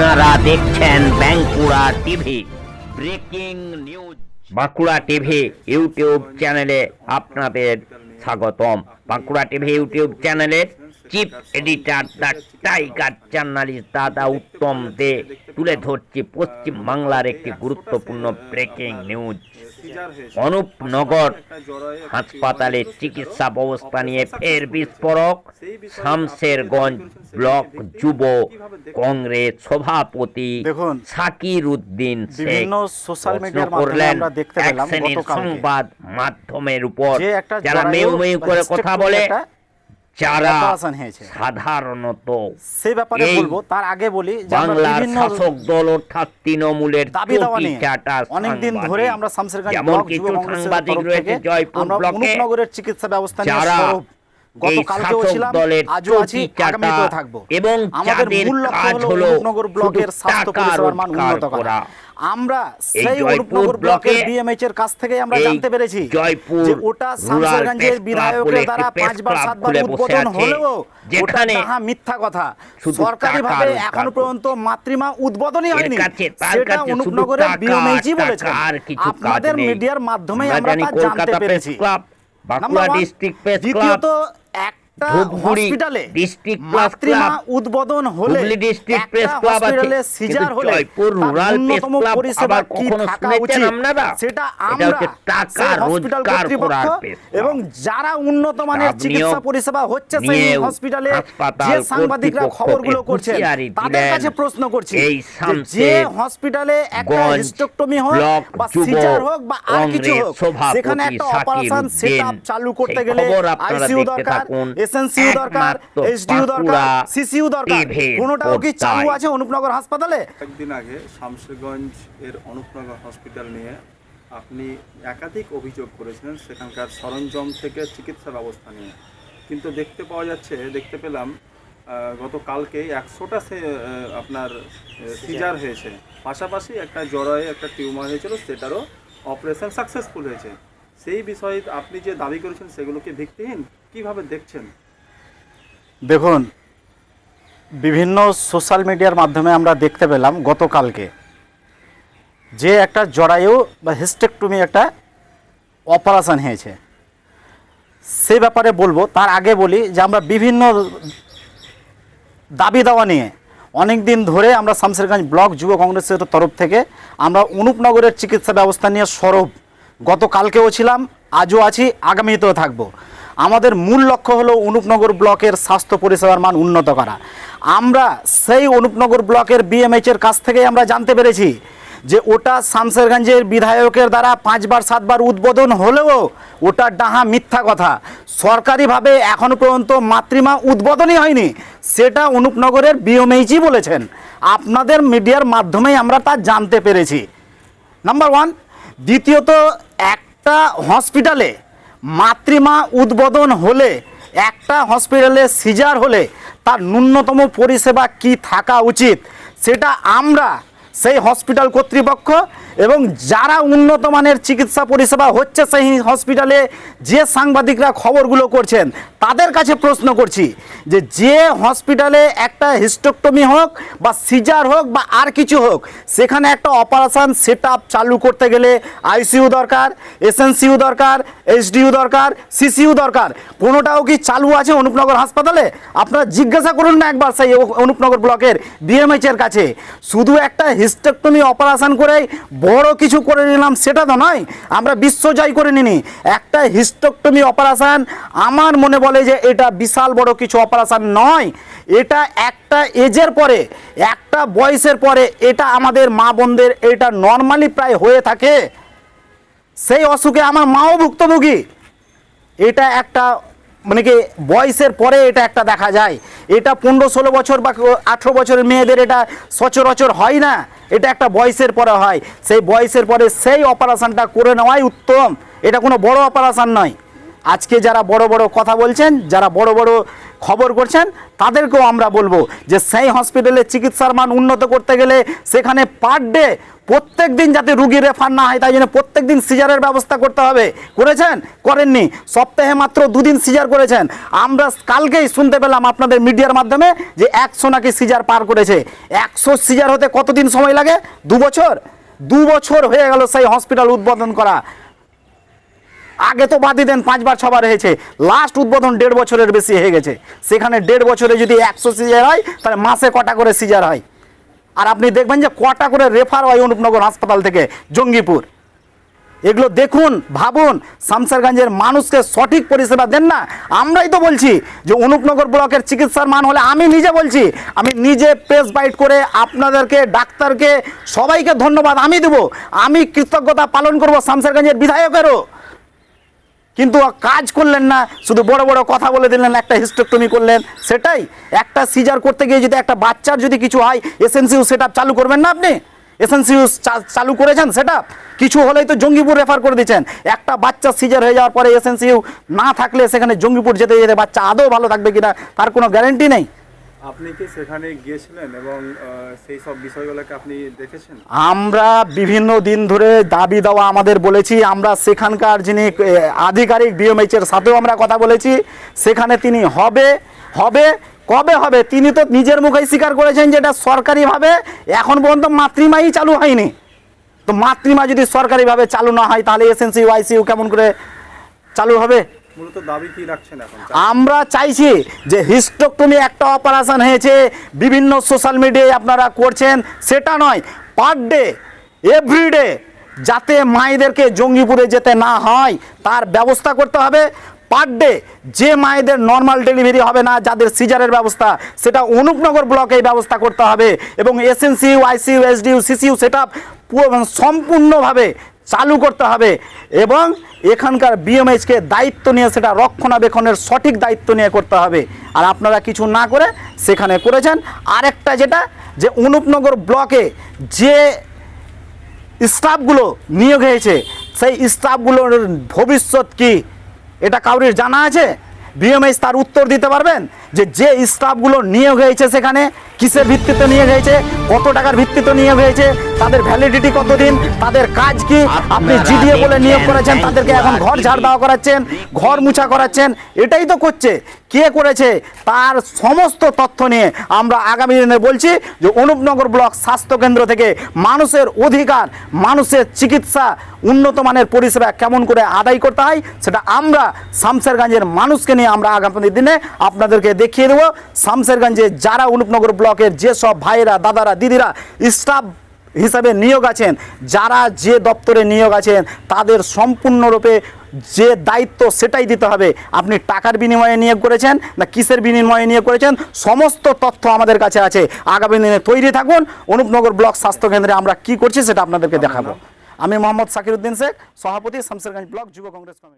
আপনারা দেখছেন Bankura TV, breaking news. Bankura TV YouTube চ্যানেলে আপনাদের স্বাগতম। বাঁকুড়া টিভি ইউটিউব চ্যানেলের chief editor the tiger journalist দাদা উত্তম দে তুলে ধরছি পশ্চিম বাংলার একটি গুরুত্বপূর্ণ ব্রেকিং নিউজ অনুপনগর হাসপাতালে চিকিৎসা ব্যবস্থা নিয়ে ফের বিস্ফোরক। শামশেরগঞ্জ ব্লক যুব কংগ্রেস সভাপতি সাকির উদ্দিন করলেন আমরা দেখতে এক পেলাম শ্রেণির সংবাদ মাধ্যমের উপর। যারা জরায়ু মেউ মেউ করে কথা বলে যারা আসন হয়েছে। সাধারণত সে ব্যাপারে বলব তার আগে বলি বাংলার শাসক দল অর্থাৎ তৃণমূলের দাবি দাওয়া নিয়ে অনেকদিন ধরে আমরা শামসেরগঞ্জ ব্লক যুব কংগ্রেসের তরফ থেকে আমরা চিকিৎসা ব্যবস্থা নিয়ে গতকালকেও ছিলাম আজও আছি আগামীতেও থাকব। এবং আমাদের মূল লক্ষ্য হলো হলো ব্লকের স্বাস্থ্য পরিষেবার মান উন্নত করা। করা। আমরা সেই জয়পুর ব্লকের বিএমএইচ এর কাছ থেকে আমরা জানতে পেরেছি যে ওটা রুরাল শামসেরগঞ্জের প্রেস ক্লাব বিধায়কের দ্বারা পাঁচবার সাতবার উদ্বোধন হলেও ওটা যেখানে তাহা মিথ্যা কথা। সরকারি ভাবে এখনও পর্যন্ত মাতৃমা উদ্বোধনই হয়নি। সেটা অনুপনগরের বিএমএইচই কাজ আপনাদের মিডিয়ার মাধ্যমে আমরা তা জানতে পেরেছি। বাঁকুড়া ডিস্ট্রিক্ট প্রেস ক্লাব, একটা হসপিটালে মাতৃমা উদ্বোধন হলে ডিস্ট্রিক্ট প্রেস ক্লাব হসপিটালে সিজার হলে রুরাল প্রেস ক্লাব আবার কখনো শুনেছেন আপনারা? সেটা আমরা টাকা রোজগার করার এবং যারা উন্নত মানের চিকিৎসা পরিষেবা হচ্ছে সেই হসপিটালে যে সাংবাদিকরা খবরগুলো হুঁশিয়ারি তাদের কাছে প্রশ্ন করছি যে হসপিটালে একটা হিস্টোক্টমি হোক বা সিজার হোক বা আর কিছু হোক সেখানে একটা অপারেশন। সেটআপ চালু করতে গেলে আইসিইউ দরকার থাকুন। এসএনসিইউ দরকার এইচডিইউ দরকার সিসিইউ দরকার। কোনোটাও কি চালু আছে অনুপনগর হাসপাতালে? কয়েকদিন আগে শামশেরগঞ্জ এর অনুপনগর হসপিটাল নিয়ে আপনি একাধিক অভিযোগ করেছিলেন সেখানকার সরঞ্জাম থেকে চিকিৎসা ব্যবস্থা নিয়ে। কিন্তু দেখতে পাওয়া যাচ্ছে দেখতে পেলাম গতকালকে একশোটা সে আপনার সিজার। হয়েছে। পাশাপাশি একটা জরায়ে একটা টিউমার হয়েছিল সেটারও অপারেশন সাকসেসফুল হয়েছে। সেই বিষয়ে আপনি যে দাবি করেছেন সেগুলোকে ভিত্তিহীন? কীভাবে দেখছেন? দেখুন, বিভিন্ন সোশ্যাল মিডিয়ার মাধ্যমে আমরা দেখতে পেলাম গতকালকে যে একটা জরায়ু বা হিস্টেকটমি একটা অপারেশন হয়েছে। সে ব্যাপারে বলব, তার আগে বলি যে আমরা বিভিন্ন দাবি দাওয়া নিয়ে অনেক দিন ধরে আমরা শামসেরগঞ্জ ব্লক যুব কংগ্রেসের তরফ থেকে আমরা অনুপনগরের চিকিৎসা ব্যবস্থা নিয়ে সরব। গতকালকেও ছিলাম, আজও আছি, আগামীতেও থাকব। আমাদের মূল লক্ষ্য হলো অনুপনগর ব্লকের স্বাস্থ্য পরিষেবার মান উন্নত করা। আমরা সেই অনুপনগর ব্লকের বিএমএইচের কাছ থেকেই আমরা জানতে পেরেছি যে ওটা শামসেরগঞ্জের বিধায়কের দ্বারা পাঁচবার, সাতবার উদ্বোধন হলেও ওটা ডাহা মিথ্যা কথা। সরকারিভাবে এখনও পর্যন্ত মাতৃমা উদ্বোধনই হয়নি, সেটা অনুপনগরের বিএমএইচই বলেছেন। আপনাদের মিডিয়ার মাধ্যমেই আমরা তা জানতে পেরেছি। নাম্বার ওয়ান দ্বিতীয়ত একটা হসপিটালে মাতৃমা উদ্বোধন হলে, একটা হসপিটালে সিজার হলে তার ন্যূনতম পরিষেবা কি থাকা উচিত? সেটা আমরা সেই হসপিটাল কর্তৃপক্ষ এবং যারা উন্নত মানের চিকিৎসা পরিষেবা হচ্ছে সেই হসপিটালে যে সাংবাদিকরা খবরগুলো করছেন, তাদের কাছে প্রশ্ন করছি যে যে হসপিটালে একটা হিস্টোক্টমি হোক বা সিজার হোক বা আর কিছু হোক, সেখানে একটা অপারেশন সেট চালু করতে গেলে আইসিইউ দরকার, এসএনসিইউ দরকার, এইচডিইউ দরকার, সিসিইউ দরকার, কোনোটাও কি চালু আছে অনুপনগর হাসপাতালে? আপনারা জিজ্ঞাসা করুন না একবার সেই অনুপনগর ব্লকের বিএমএইচ এর কাছে। শুধু একটা হিস্টেক্টমি অপারেশান করেই বড় কিছু করে নিলাম, সেটা তো নয়। আমরা বিশ্ব জয় করে নিনি। একটা হিস্টোক্টমি অপারেশান আমার মনে বলে যে এটা বিশাল বড় কিছু অপারেশান নয়। এটা একটা এজের পরে, একটা বয়সের পরে এটা আমাদের মা বোনদের এটা নর্মালি প্রায় হয়ে থাকে। সেই অসুখে আমার মাও ভুক্তভোগী। এটা একটা মানে কি বয়সের পরে এটা একটা দেখা যায়। এটা পনেরো ষোলো বছর বা আঠেরো বছরের মেয়েদের এটা সচরাচর হয় না। এটা একটা বয়সের পরে হয়। সেই বয়সের পরে সেই অপারেশানটা করে নেওয়াই উত্তম। এটা কোনো বড় অপারেশান নয়। আজকে যারা বড় বড় কথা বলছেন, যারা বড় বড় খবর করছেন, তাদেরকেও আমরা বলব যে সেই হসপিটালে চিকিৎসার মান উন্নত করতে গেলে সেখানে পার ডে প্রত্যেক দিন যাতে রুগী রেফার না হয়, তাই জন্য প্রত্যেক দিন সিজারের ব্যবস্থা করতে হবে। করেছেন? করেননি। সপ্তাহে মাত্র দুদিন সিজার করেছেন। আমরা কালকেই শুনতে পেলাম আপনাদের মিডিয়ার মাধ্যমে যে একশো নাকি সিজার পার করেছে। একশো সিজার হতে কতদিন সময় লাগে? দু বছর? দু বছর হয়ে গেল সেই হসপিটাল উদ্বোধন করা। আগে তো বাদই দেন, পাঁচবার, ছবার হয়েছে। লাস্ট উদ্বোধন দেড় বছরের বেশি হয়ে গেছে। সেখানে দেড় বছরে যদি একশো সিজার হয়, তাহলে মাসে কটা করে সিজার হয়? আর আপনি দেখবেন যে কটা করে রেফার হয় অনুপনগর হাসপাতাল থেকে, জঙ্গিপুর। এগুলো দেখুন, ভাবুন, শামসারগঞ্জের মানুষকে সঠিক পরিষেবা দেন না। আমরাই তো বলছি যে অনুপনগর ব্লকের চিকিৎসার মান হলে আমি নিজে বলছি, আমি নিজে প্রেস বাইট করে আপনাদেরকে, ডাক্তারকে সবাইকে ধন্যবাদ আমি দেব। আমি কৃতজ্ঞতা পালন করব শামসারগঞ্জের বিধায়কেরও। কিন্তু কাজ করলেন না, শুধু বড় বড় কথা বলে দিলেন, একটা হিস্টোক্টমি করলেন, সেটাই। একটা সিজার করতে গিয়ে যদি একটা বাচ্চার যদি কিছু হয় এসএনসিউ সেট চালু করবেন না আপনি? এসএনসিউ চালু করেছেন সেটা কিছু হলেই তো জঙ্গিপুর রেফার করে দিচ্ছেন। একটা বাচ্চা সিজার হয়ে যাওয়ার পরে এসএনসিউ না থাকলে সেখানে জঙ্গিপুর যেতে যেতে বাচ্চা আদৌ ভালো থাকবে কিনা, তার কোনো গ্যারেন্টি নেই। আপনি কি সেখানে গিয়েছিলেন এবং সেই সব বিষয়গুলোকে আপনি দেখেছেন? আমরা বিভিন্ন দিন ধরে দাবি দেওয়া আমাদের বলেছি, আমরা সেখানকার যিনি আধিকারিক বিএমএইচ সাথেও আমরা কথা বলেছি, সেখানে তিনি হবে হবে, কবে হবে, তিনি তো নিজের মুখেই স্বীকার করেছেন যে এটা সরকারিভাবে এখন পর্যন্ত মাতৃমাই চালু হয়নি। তো মাতৃমা যদি সরকারিভাবে চালু না হয়, তাহলে এসএনসি ওয়াইসিউ কেমন করে চালু হবে? আমরা চাইছি যে হিস্টোক্টমি একটা অপারেশন হয়েছে, বিভিন্ন সোশ্যাল মিডিয়ায় আপনারা করছেন, সেটা নয়, পার ডে এভরিডে যাতে মায়েদেরকে জঙ্গিপুরে যেতে না হয়, তার ব্যবস্থা করতে হবে। পার ডে, যে মায়েদের নর্মাল ডেলিভারি হবে না, যাদের সিজারের ব্যবস্থা, সেটা অনুপনগর ব্লকে ব্যবস্থা করতে হবে। এবং এসএনসিউ আইসিইউ এসডিউ সিসিইউ সেটা সম্পূর্ণভাবে চালু করতে হবে এবং এখানকার বিএমএইচকে দায়িত্ব নিয়ে সেটা রক্ষণাবেক্ষণের সঠিক দায়িত্ব নিয়ে করতে হবে। আর আপনারা কিছু না করে সেখানে করেছেন। আরেকটা যেটা, যে অনুপনগর ব্লকে যে স্টাফগুলো নিয়োগ হয়েছে, সেই স্টাফগুলোর ভবিষ্যৎ কি? এটা কাউরির জানা আছে? বিএমএস তার উত্তর দিতে পারবেন? যে যে স্টাফগুলো নিয়োগ হয়েছে সেখানে কিসের ভিত্তিতে নিয়োগ হয়েছে কত টাকার ভিত্তিতে নিয়োগ হয়েছে তাদের ভ্যালিডিটি কতদিন তাদের কাজ কি আপনি জিডিএ বলে নিয়োগ করেছেন তাদেরকে এখন ঘর ঝাড় দেওয়া করাচ্ছেন ঘর মুছা করাচ্ছেন এটাই তো করছে। কে করেছে? তার সমস্ত তথ্য নিয়ে আমরা আগামী দিনে বলছি যে অনুপনগর ব্লক স্বাস্থ্য কেন্দ্র থেকে মানুষের অধিকার মানুষের চিকিৎসা উন্নত মানের পরিষেবা কেমন করে আদায় করতে হয় সেটা আমরা শামসেরগঞ্জের মানুষকে নিয়ে আমরা আগামী দিনে আপনাদেরকে দেখিয়ে দেবো। শামসেরগঞ্জে যারা অনুপনগর ব্লকের যেসব ভাইয়েরা, দাদারা, দিদিরা স্টাফ হিসাবে নিয়োগ আছেন, যারা যে দপ্তরে নিয়োগ আছেন, তাদের সম্পূর্ণরূপে যে দায়িত্ব সেটাই দিতে হবে। আপনি টাকার বিনিময়ে নিয়োগ করেছেন না কিসের বিনিময়ে নিয়োগ করেছেন, সমস্ত তথ্য আমাদের কাছে আছে। আগামী দিনে তৈরি থাকুন। অনুপনগর ব্লক স্বাস্থ্যকেন্দ্রে আমরা কি করছি সেটা আপনাদেরকে দেখাবো। আমি মোহাম্মদ সাকিরউদ্দিন শেখ, সভাপতি শামসেরগঞ্জ ব্লক যুব কংগ্রেস কমিটি।